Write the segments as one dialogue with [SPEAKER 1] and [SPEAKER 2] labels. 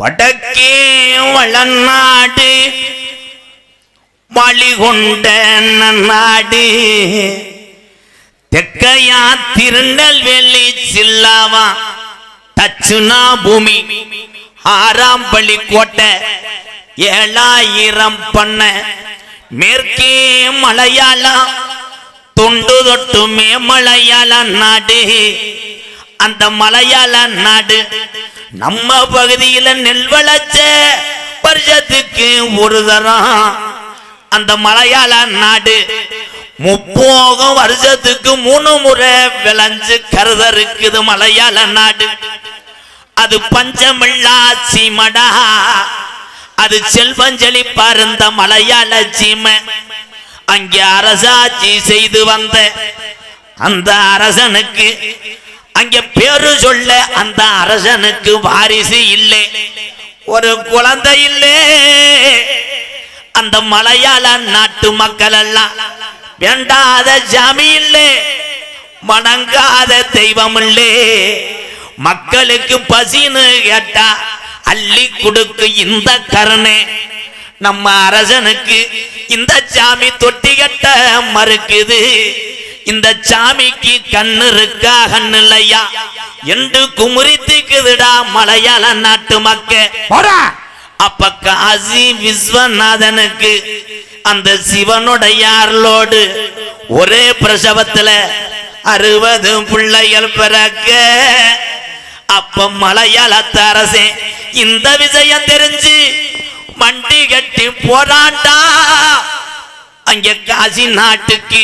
[SPEAKER 1] வடக்கே வளநாடு வழிகொண்ட நாடு தெக்கையா திருநெல்வேலி சில்லாவா தச்சுனா பூமி. ஆறாம் பள்ளி கோட்டை ஏழாயிரம் பண்ண மேற்கே மலையாளம் தொண்டு தொட்டுமே மலையாள நாடு. அந்த மலையாள நாடு நம்ம பகுதியில நெல் விளைச்ச வருஷத்துக்கு ஒரு தரம். அந்த மலையாள நாடு முப்போகம் வருஷத்துக்கு மூணு முறை விளைஞ்சு கருத இருக்குது மலையாள நாடு. அது பஞ்சமில்லா சீமடா. அது செல்வஞ்சலி பருந்த மலையாள சீமை. அங்கே அரசாட்சி செய்து வந்த அந்த அரசனுக்கு அங்க பேரு சொல்ல அந்த அரசனுக்கு வாரிசு இல்லை. ஒரு குழந்தை இல்லை. அந்த மலையாள நாட்டு மக்கள் எல்லாம் வேண்டாத ஜாமி இல்லை. வணங்காத தெய்வம் இல்லை. மக்களுக்கு பசின்னு கேட்டா அள்ளி கொடுக்கு இந்த கருணை. நம்ம அரசனுக்கு இந்த சாமி தொட்டி கட்ட மறுக்குது. இந்த சாமிக்கு கண்ணு இருக்கா கண்ணு இல்லையா? என்று குமுறித்துக்குதுடா மலையாள நாட்டு மக்க. அப்ப காசி விஸ்வநாதனுக்கு அந்த சிவனுடைய அருளோடு ஒரே பிரசவத்துல அறுபது பிள்ளைகள் பிறக்க. அப்ப மலையாளத்து அரசே இந்த விஷயம் தெரிஞ்சு மண்டி கட்டி போராண்டா அங்க காசி நாட்டுக்கு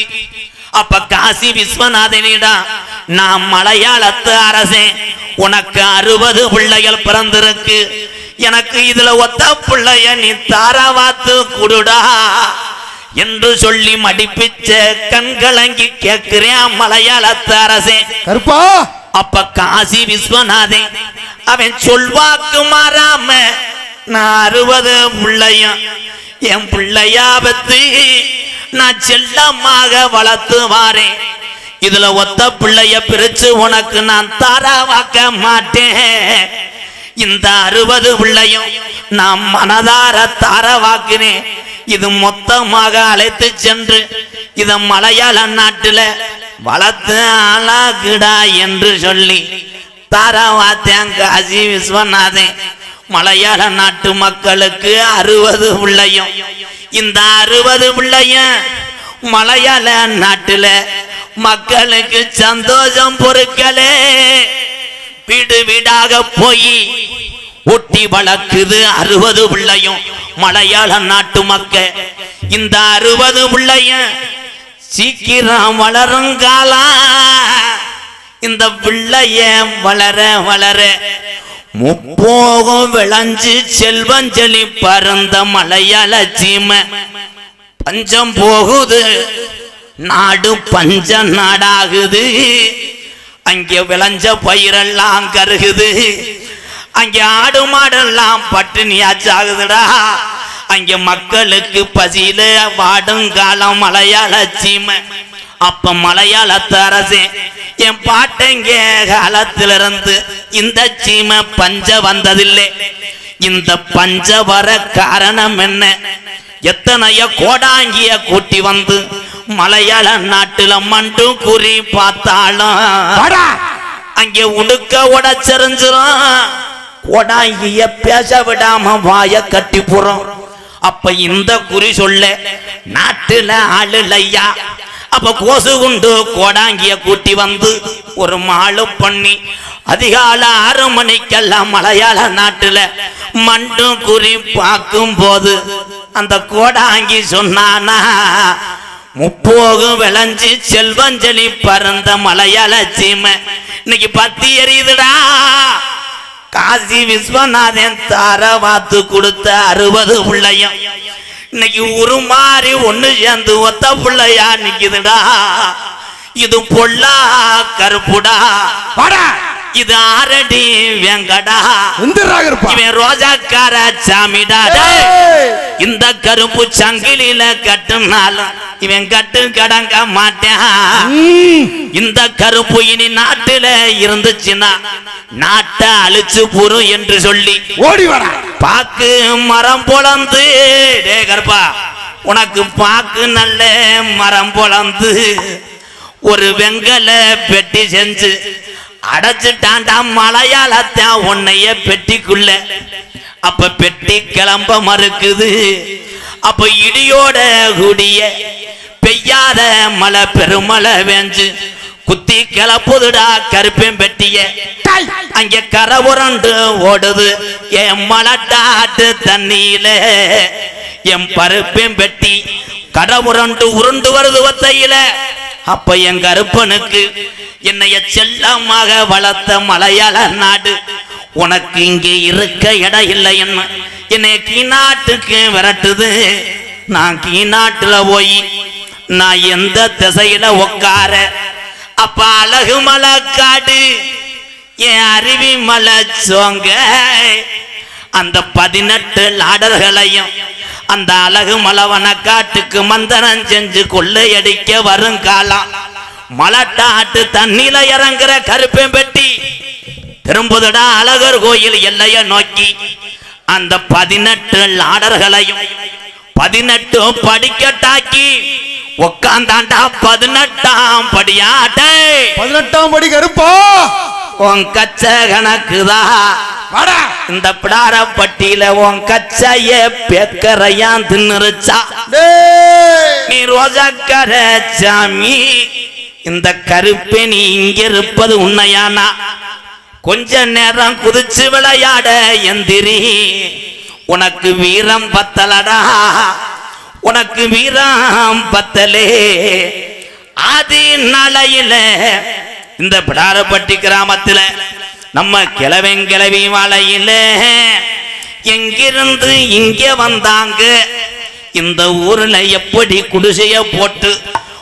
[SPEAKER 1] அப்ப காசி விஸ்வநாதனிடா நான் மலையாளத்து அரசே உனக்கு அறுபது பிள்ளைகள் பிறந்திருக்கு. எனக்கு இதுல ஒத்த பிள்ளைய நீ தாராவாத்து குடுடா. என்று சொல்லி மடிப்பிச்ச கண்கலங்கி கேட்கிறேன் மலையாளத்து அரசே.
[SPEAKER 2] கருப்பா!
[SPEAKER 1] அப்ப காசி விஸ்வநாதே அவன் சொல்வாக்கு மாறாம நான் அறுபது பிள்ளையும் என் பிள்ளையாபத்து நான் செல்லமாக வளர்த்து வாரேன் இதுல ஒத்த பிள்ளைய பிரிச்சு உனக்கு நான் தாராவாக்க மாட்டேன். இந்த அறுபது பிள்ளையும் நான் மனதார தாரவாக்கினேன். இது மொத்தமாக அழைத்து சென்று இத மலையாள நாட்டுல வளர்த்து ஆளாகுடா என்று சொல்லி தாராவாத்தேன் காசி விஸ்வநாதன். மலையாள நாட்டு மக்களுக்கு அறுபது பிள்ளையும். இந்த அறுபது பிள்ளையும் மலையாள நாட்டுல மக்களுக்கு சந்தோஷம் பொறுக்கலே. வீடு வீடாக போய் ஒட்டி வளர்க்குது அறுபது பிள்ளையும் மலையாள நாட்டு மக்கள். இந்த அறுபது பிள்ளையும் சீக்கிரம் வளரும் காலா. இந்த பிள்ளைய வளர வளர முப்போகம் விளைஞ்சு செல்வஞ்சலி பறந்த மலையாள சீமை. பஞ்சம் போகுது நாடு பஞ்ச நாடாகுது. அங்கே விளைஞ்ச பயிரெல்லாம் கருகுது. அங்கே ஆடு மாடெல்லாம் பட்டினியாச்சாகுதுடா அங்கே மக்களுக்கு பசியில வாடும் காலம் மலையாள சீமை. அப்ப மலையாளத்து அரசே என் பாட்டங்க காலத்திலிருந்து இந்த சீமை பஞ்ச வந்ததில்லை. இந்த பஞ்ச வர காரணம் என்ன? எத்தனைய கோடாங்கிய கூட்டி வந்து மலையாள நாட்டுல மண்டு குறி பார்த்தாலும் அங்கே உடுக்க உடச்செறிஞ்சிரும் கோடாங்கிய பேச விடாம வாய கட்டி போறோம். அப்ப இந்த குறி சொல்ல நாட்டுல ஆளு அப்ப கோசு குண்டு கோடாங்கிய கூட்டி வந்து ஒரு மாலு பண்ணி அதிகால ஆறு மணிக்கெல்லாம் மலையாள நாட்டுல மண்டும் குறி பார்க்கும் போது அந்த கோடாங்கி சொன்னானா முப்போகும் விளைஞ்சு செல்வஞ்சலி பறந்த மலையாள சீமை. இன்னைக்கு பத்தி எரியுதுடா. காசி விஸ்வநாதன் தார வாத்து கொடுத்த அறுபது பிள்ளையும் இன்னைக்கு ஒரு மாதிரி ஒன்று சேர்ந்து ஒத்த பிள்ளையா நிக்குதுடா. இது பொல்லா கருப்புடா.
[SPEAKER 2] போடா
[SPEAKER 1] இது ஆரடி வெங்கடா. இவன் ரோஜாக்கார சாமிடா. இந்த கருப்பு சங்கிலில கட்டுனாலும் இவன் கட்டு கடங்க மாட்டான். இந்த கருப்பு இனி நாட்டுல இருந்துச்சுன்னா நாட்டை அழிச்சு புரும் என்று சொல்லி
[SPEAKER 2] ஓடி வரா
[SPEAKER 1] பாக்கு மரம் பொளந்து. டே கருப்பா உனக்கு பாக்கு நல்ல மரம் பொளந்து. ஒரு வெங்கல பெட்டி செஞ்சு அடைச்சிட்டாண்டா மலையாளத்தான் உன்னைய பெட்டிக்குள்ள. அப்ப பெட்டி கிளம்ப மறுக்குது. அப்ப இடியோட கூடிய பெய்யாத மழை பெருமழை வேஞ்சு குத்தி கிளப்புதுடா கருப்பேன் பெட்டிய. அங்க கரை உரண்டு ஓடுது. என் மலட்டாட்டு தண்ணியில. என் பருப்பேன் பெட்டி உரண்டு உருண்டு வருது ஒத்தையில அப்ப என் கருப்பனுக்கு என்னைய செல்லமாக வளர்த்த மலையாள நாடு உனக்கு இங்கே இருக்க இடம் இல்லை என்ன? என்னைய கீநாட்டுக்கு விரட்டுது. நான் கீநாட்டுல போய் நான் எந்த திசையில உட்கார? அப்ப அழகு மலை காடு என் அருவி மலை சோங்க அந்த பதினெட்டு லாடர்களையும் அந்த அழகு மலவன காட்டுக்கு மந்தனம் செஞ்சு கொள்ளையடிக்க வருங்காலம் மலட்டாட்டு தண்ணில இறங்குற கருப்பேன் பெட்டி திரும்புதடா அழகர் கோயில் எல்லைய நோக்கி. அந்த பதினெட்டு லாடர்களையும் பதினெட்டு படிக்கட்டாக்கி. உக்காந்தாண்டா பதினெட்டாம் படியாட்டே.
[SPEAKER 2] பதினெட்டாம் படி கருப்பா.
[SPEAKER 1] உன் கச்ச கணக்குதா? இந்த பிடாரப்பட்டியில உன் கச்சைய பெக்கரையான் தின்னுருச்சா? நீ ரோஜாக்கார சாமி இந்த கருப்பே நீ இங்க இருப்பது உண்மையானா கொஞ்ச நேரம் குதிச்சு விளையாட எந்திரி. உனக்கு வீரம் பத்தலடா. உனக்கு வீரம் பத்தலே. ஆதி நாளையில இந்த பிடாரப்பட்டி கிராமத்துல நம்ம கிழவெங்கிழவி மலையில எங்கிருந்து இங்க வந்தாங்க? இந்த ஊர்ல எப்படி குடிசைய போட்டு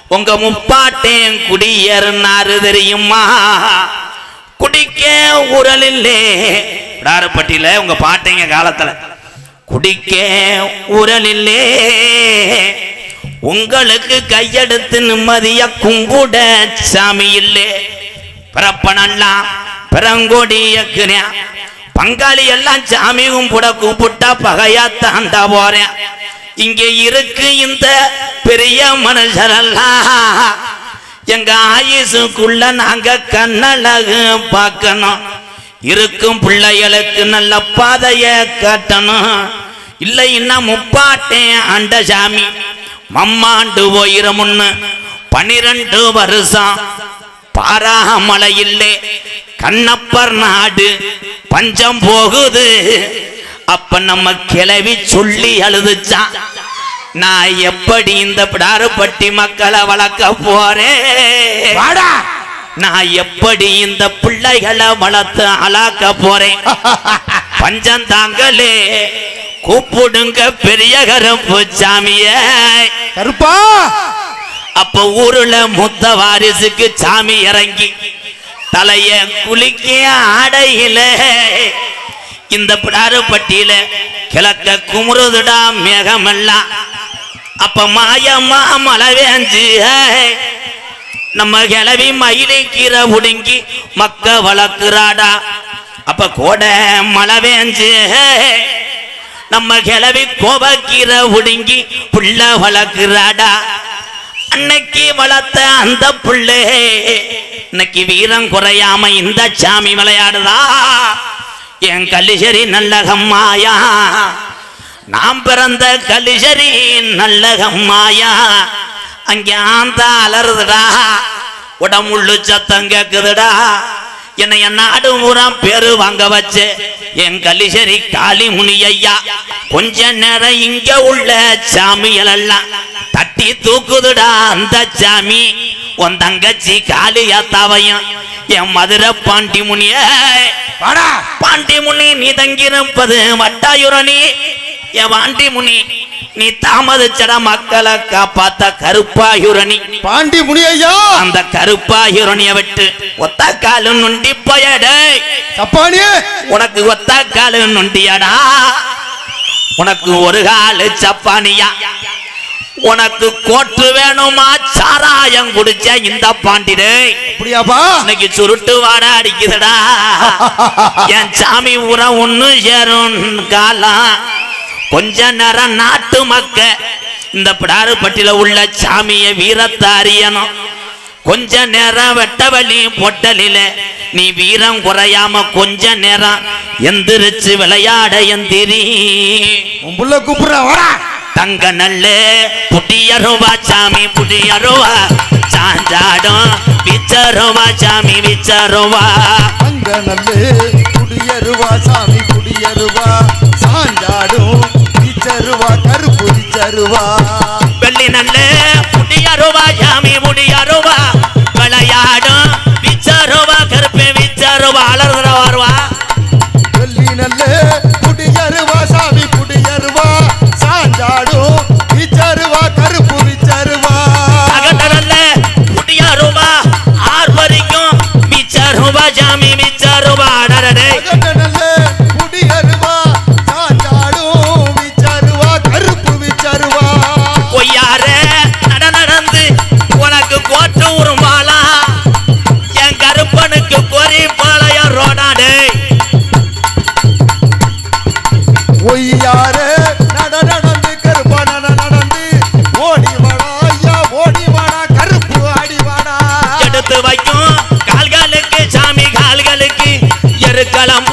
[SPEAKER 1] உங்க முப்பாட்டேன் குடியேறினாரு தெரியுமா? குடிக்க ஊரல் இல்லே பிடாரப்பட்டியில உங்க பாட்டைங்க காலத்துல. குடிக்க ஊரல் இல்லே உங்களுக்கு கையெடுத்து நிம்மதிய குங்குட சாமி இல்லே பிறப்பனெல்லாம் பிறங்கோடியக்குறேன் பங்காளி எல்லாம் சாமி கும்பிட கூப்பிட்டா பகையா தாண்டா போறேன் இங்க இருக்கு இந்த பெரிய மனுஷரெல்லாம் எங்க ஆயுசுக்குள்ள நாங்க கண்ணழகு பார்க்கணும். இருக்கும் பிள்ளைகளுக்கு நல்ல பாதைய காட்டணும். இல்லைன்னா முப்பாட்டேன் ஆண்ட சாமி. மம்மாண்டு போயிரமுன்னு பனிரெண்டு வருஷம். பாராமலை இல்லை கண்ணப்பர் நாடு பஞ்சம் போகுது. அப்ப நம்ம கிளவி சொல்லி அழுதுச்சான் நான் எப்படி இந்த பிடாருப்பட்டி மக்களை வளர்க்க போறேன் நான் எப்படி இந்த பிள்ளைகளை வளர்த்து அலாக்க போறேன் பஞ்சம் தாங்களே கூப்பிடுங்க பெரிய கருப்பு சாமிய
[SPEAKER 2] கருப்பா!
[SPEAKER 1] அப்ப ஊருல முத்த வாரிசுக்கு சாமி இறங்கி தலைய குளிக்க ஆடையில இந்த பிடாருப்பட்டியில கிழக்க குமுறுதுடா மேகமெல்லாம் அப்ப மாயம்மா மழை வேஞ்சு நம்ம கிளவி மயிலை கீரை உடுங்கி மக்க வளர்க்குறாடா. அப்ப கோடை மழை வேஞ்சு நம்ம கிளவி கோபக்கீரை உடுங்கி புள்ள வளர்க்குறாடா. அன்னைக்கு வளர்த்த அந்த புள்ளே இன்னைக்கு வீரம் குறையாம இந்த சாமி விளையாடுதா? என் கலிசரி நல்லகம்மாயா. நாம் பிறந்த கலிசரி நல்ல கம்மாயா ஆந்தா அலறுதுடா. உடம்புள்ளு சத்தம் கேக்குதுடா. என்னை என் நாடு பூரா பேரு வாங்க வச்சு என் கலிசரி காளி முனி ஐயா கொஞ்ச நேரம் இங்க உள்ள சாமிகள் எல்லாம் தட்டி தூக்குதுடா அந்த சாமி. உன் தங்கச்சி காளியா தவையும் என் மதுரை பாண்டி முனிய. பாண்டி முனி நீ தங்கியிருப்பது வட்டாயுரணி. என் வாண்டி முனி நீ தாமதிச்சட மக்களை காப்பாத்த கருப்பாயுரணி.
[SPEAKER 2] பாண்டி முனி ஐயா
[SPEAKER 1] அந்த கருப்பாயுரணிய விட்டு ஒத்த காலு நுண்டி போயடே
[SPEAKER 2] சப்பானியே.
[SPEAKER 1] உனக்கு ஒத்த காலு நுண்டியடா. உனக்கு ஒரு காலு சப்பானியா. உனக்கு கோட்டு வேணுமா? சாராயம் குடிச்ச இந்த பாண்டிடே
[SPEAKER 2] அப்படியாப்பா?
[SPEAKER 1] இன்னைக்கு சுருட்டு வாட அடிக்குதுடா. என் சாமி உர ஒண்ணு சேரும் காலம் கொஞ்ச நேரம் நாட்டு மக்க. இந்த பிடாருப்பட்டில உள்ள சாமிய வீரத்தை அறியணும். கொஞ்ச நேரம் வெட்டவழி பொட்டலில. நீ வீரம் குறையாம கொஞ்ச நேரம் எந்திரிச்சு விளையாட எந்திரி.
[SPEAKER 2] உன் புள்ள கூப்பிடுற வாடா.
[SPEAKER 1] தங்க நல்ல புடியருவா சாமி புடியருவா சாஞ்சாடும் விச்சருவா சாமி விச்சருவா.
[SPEAKER 2] அங்க நல்லே குடியருவா சாமி குடியருவா சாஞ்சாடும் இச்சருவா கருப்பு இச்சருவா
[SPEAKER 1] வெள்ளி நல்ல புடியருவா சாமி கால்களுக்கு சாமி கால்களுக்கு எருக்கலாம்